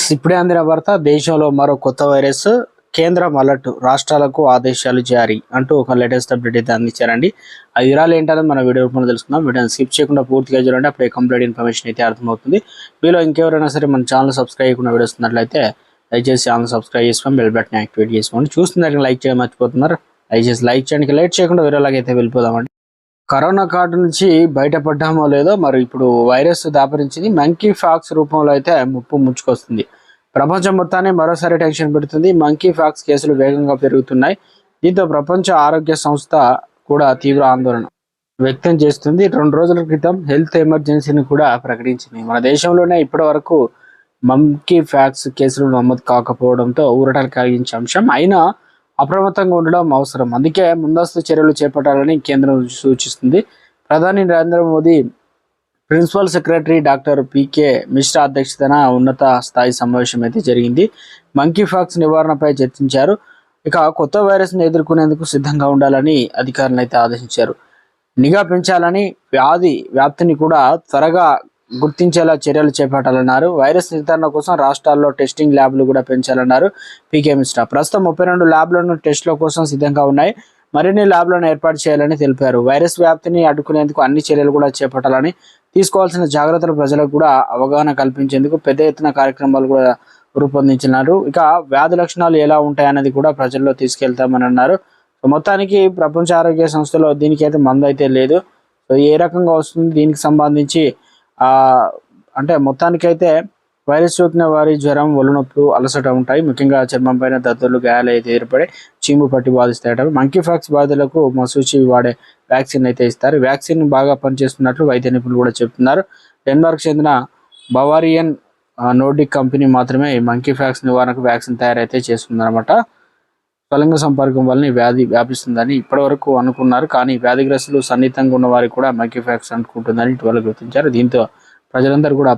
Friends ఇప్పుడే అందిన వార్త దేశంలో మరో కొత్త వైరస్ కేంద్రం అలర్ట్ రాష్ట్రాలకు ఆదేశాలు జారీ అంటూ ఒక లేటెస్ట్ అప్డేట్ అయితే అందించారండి. ఆ వివరాలు ఏంటనేది మన వీడియో రూపంలో తెలుసుకుందాం. వీడియోని స్కిప్ చేయకుండా పూర్తిగా చూడండి అప్పుడే కంప్లీట్ ఇన్ఫర్మేషన్ అయితే అర్థమవుతుంది. మీలో ఇంకెవరైనా సరే మన ఛానల్ సబ్స్క్రైబ్ చేయకుండా వీడియోస్ వస్తున్నట్లయితే దయచేసి ఛానల్ సబ్స్క్రైబ్ చేసుకొని బెల్ బటన్ యాక్టివేట్ చేసుకోండి. చూస్తున్నారు లైక్ చేయడం మర్చిపోతున్నారు. దయచేసి లైక్ చేయడానికి లైట్ చేయకుండా వేరేలాగైతే అయితే వెళ్ళిపోదామండి. కరోనా కార్డు నుంచి బయటపడ్డామో లేదో మరి ఇప్పుడు వైరస్ దాపరించింది. మంకీ ఫాక్స్ రూపంలో అయితే ముప్పు ముంచుకొస్తుంది ప్రపంచం మొత్తాన్ని మరోసారి టెన్షన్ పెడుతుంది. మంకీ ఫాక్స్ కేసులు వేగంగా పెరుగుతున్నాయి. దీంతో ప్రపంచ ఆరోగ్య సంస్థ కూడా తీవ్ర ఆందోళన వ్యక్తం చేస్తుంది. రెండు రోజుల క్రితం హెల్త్ ఎమర్జెన్సీని కూడా ప్రకటించింది. మన దేశంలోనే ఇప్పటి వరకు మంకీ ఫ్యాక్స్ కేసులు నమోదు కాకపోవడంతో ఊరటలు కలిగించే అంశం. అయినా అప్రమత్తంగా ఉండడం అవసరం. అందుకే ముందస్తు చర్యలు చేపట్టాలని కేంద్రం సూచిస్తుంది. ప్రధాని Narendra Modi principal secretary doctor PK Mishra అధ్యక్షతన ఉన్నత స్థాయి సమావేశం అయితే జరిగింది. మంకీ ఫాక్స్ నివారణపై చర్చించారు. ఇక కొత్త వైరస్ను ఎదుర్కొనేందుకు సిద్ధంగా ఉండాలని అధికారులు అయితే ఆదేశించారు. నిఘా పెంచాలని వ్యాధి వ్యాప్తిని కూడా త్వరగా గుర్తించేలా చర్యలు చేపట్టాలన్నారు. వైరస్ నిర్ధారణ కోసం రాష్ట్రాల్లో టెస్టింగ్ ల్యాబ్లు కూడా పెంచాలన్నారు పీకే మిశ్రా. ప్రస్తుతం ముప్పై రెండు ల్యాబ్లను టెస్టుల కోసం సిద్ధంగా ఉన్నాయి. మరిన్ని ల్యాబ్లను ఏర్పాటు చేయాలని తెలిపారు. వైరస్ వ్యాప్తిని అడ్డుకునేందుకు అన్ని చర్యలు కూడా చేపట్టాలని తీసుకోవాల్సిన జాగ్రత్తలు ప్రజలకు కూడా అవగాహన కల్పించేందుకు పెద్ద ఎత్తున కార్యక్రమాలు కూడా రూపొందించినారు. ఇక వ్యాధి లక్షణాలు ఎలా ఉంటాయన్నది కూడా ప్రజల్లో తీసుకెళ్తామని అన్నారు. మొత్తానికి ప్రపంచ ఆరోగ్య సంస్థలో దీనికైతే మందు అయితే లేదు. సో ఏ రకంగా వస్తుంది దీనికి సంబంధించి అంటే మొత్తానికైతే వైరస్ సోకిన వారి జ్వరం ఒళ్ళనొప్పులు అలసట ఉంటాయి. ముఖ్యంగా చర్మం పైన దద్దులు గాయాలు అయితే ఏర్పడి చీము పట్టి బాధిస్తాయట. మంకీ ఫాక్స్ బాధితులకు మసూచి వాడే వ్యాక్సిన్ అయితే ఇస్తారు. వ్యాక్సిన్ బాగా పనిచేస్తున్నట్లు వైద్య నిపుణులు కూడా చెప్తున్నారు. డెన్మార్క్ చెందిన బవారియన్ నోడిక్ కంపెనీ మాత్రమే ఈ మంకీ ఫ్యాక్స్ నివారణకు వ్యాక్సిన్ తయారైతే చేస్తుందన్నమాట. స్వలింగ సంపర్కం వలన వ్యాధి వ్యాపిస్తుందని ఇప్పటివరకు అనుకున్నారు. కానీ వ్యాధిగ్రస్తులు సన్నిహితంగా ఉన్న వారికి కూడా మంకీ అనుకుంటుందని ఇటీవల గుర్తించారు. దీంతో ప్రజలందరూ కూడా